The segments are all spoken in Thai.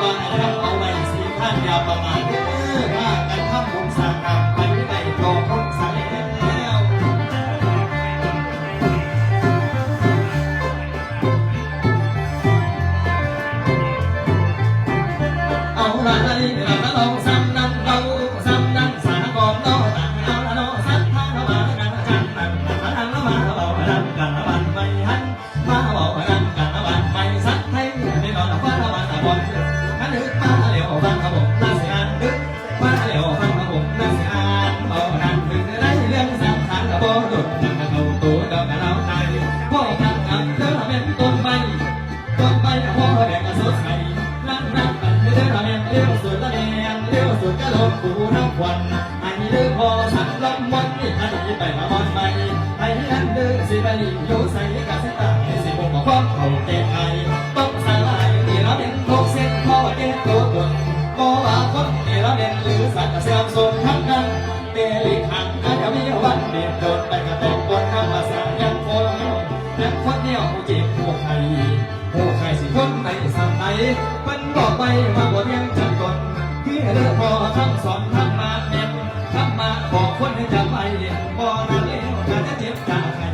บางนะครับเอาไว้สีข้างยาวประมาณห้ากันข้ามผมสากาไปที่ไหนรอพ้นสาแล้วเอาละนี่ละตะองซ้ำนั่นเราซ้ำนั่นสานกองโตต่างเอาละโซ้ำท่าละมากันกันต่างต่างละมาเราดันกันลบันไม่หันมาเราดันกันลบันไม่สักให้ไม่นอนละฟ้าละมาตะบอ นึกมาเร็วฟังครับผมน่าเสียนึกมาเร็วฟังครับผมน่าเสียเอานั่นถึงได้เรื่องสำคัญกับโบดุดมันก็เข้าตัวดอกกระเราใจพ่อทำกับเธอเป็นต้นไม้ต้นไม้พ่อแดงก็สดใสนั่งนั่งกันเธอละแม่เลี้ยวสุดละแดงเลี้ยวสุดก็ลบปูน้ำควันไอ้เรื่องพอสัก มไหนมันบอกไปว่าบ่เพียงจันตนคือเรื่องพอคำสอนธรรมะเน้นธรรมะบอกคนให้จำไปบ่นั่นเองการจะเจ็บกาใคร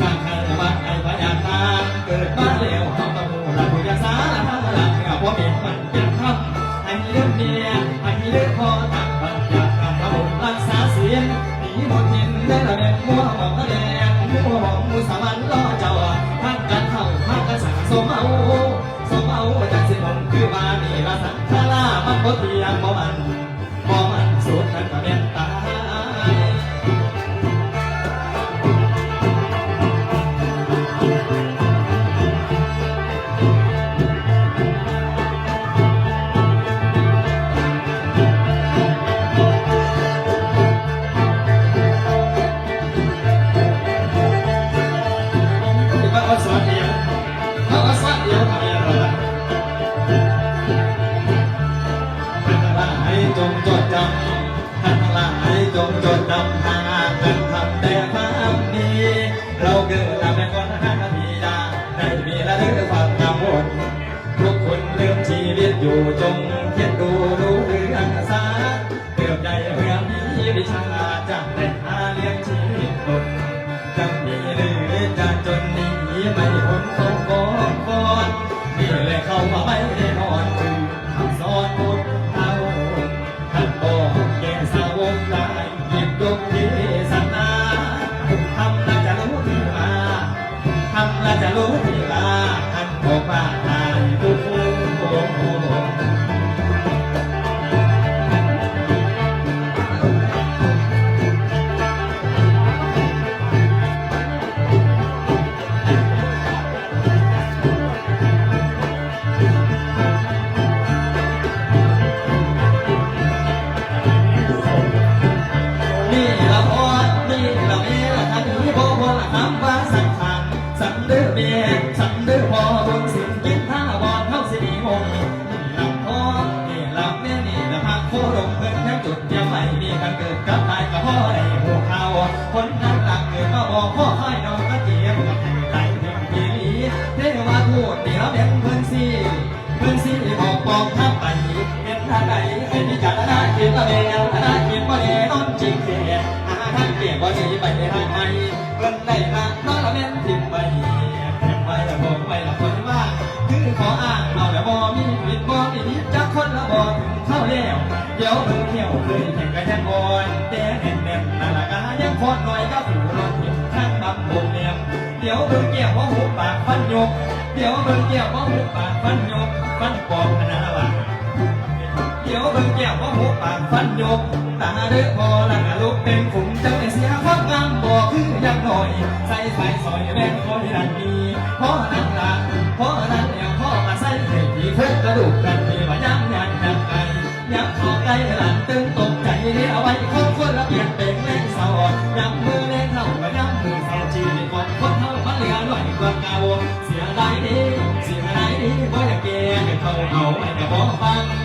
กาใครบ้านไอ้พยาตาเกิดมาแล้วเขาตะมูละผู้ยาสาละละเมื่อพอเป็นมันเป็นธรรมให้เรื่องเมียให้เรื่องพอตักบัญญัติคำระองค์รักษาเสียงหนีหมดหินได้ละเป็นมัวหมองแดงมัวหมองมูสามันล่อเจ้าพักกันเข้าพักกันสั่งสมเอา สมเอาจากสิผมคือมานี่ละสังฆาลามันบ่เทียงบ่มัน ชีวิตอยู่จงเขียนดูรู้เรื่องสาเติบใหญ่เพื่อมีวิชาจะได้หาเลี้ยงชีวิตตนจะมีหรือจะจนหนีไม่พ้นต้องก่อนก่อนนี่แหละเข้ามาไม่ได้นอนคือคำสอนพุทธเอาท่านบอกแก่สาวกได้หยิบยกเทศนาทำแล้วจะรู้ที่มาทำแล้วจะรู้ สันเดือเมียสันเดือพ่อบนสิงกินท่าบอลเข้าสิริมงนี่ละพ่อนี่ละแม่นี่ละพักโคดมเพิ่งแค่จุดเดียวไม่มีการเกิดกับตายกับพ่อในหัวเขาคนนั้นหลักเกิดมาบอกพ่อให้น้องก็เจียบกับใจถึงปีนี้เทวาทูตนี่ละเป็นเพื่อนซีเพื่อนซีบอกบอกท่าไปเห็นท่าไหนให้พิจารณาเขียนละเมลธนาเขียนบ่แน่นอนจริงเสียหาทางเปลี่ยนบ่หนีไปในทางใหม่เพิ่นได้มาน้อละแม่นทิมไป ดี๋ยวเพิ่งเที่ยวเคยแข่งกันยังอ่อนแต่แน่นแน่นนั่นละกะยังพอดหน่อยก็ผูรถถิ่มข้างบับบงเนียมเดี๋ยวเพิ่งเกี่ยวว่าหูปากฟันยก เดี๋ยวเพิ่งเกี่ยวว่าหูปากฟันยกฟันปอมขนาดว่าเดี๋ยวเบิ่งแก้วว่าหูปากฟันยกตาเด้อพอละกะลุกเป็นขุมจังเสียความงามบ่คือยังหน่อยใส่ไฟซอยแม่นคอยดันดีเพราะนั้นละเพราะนั้นแล้วพ่อมาใส่ให้ดีเพิ่นกระดูกกัน หลันตึงตกใจนี่เอาไว้คนคนระเบียบเป็นแรงสอดย้ำมือแรงเท่ากับย้ำมือสาวจีนก่อนคนเท่ามันเหลือหน่อยกว่าเก่าเสียดายดีเสียดายดีบ่อยากแก่เขาเอาไว้กับ่ฟังสัง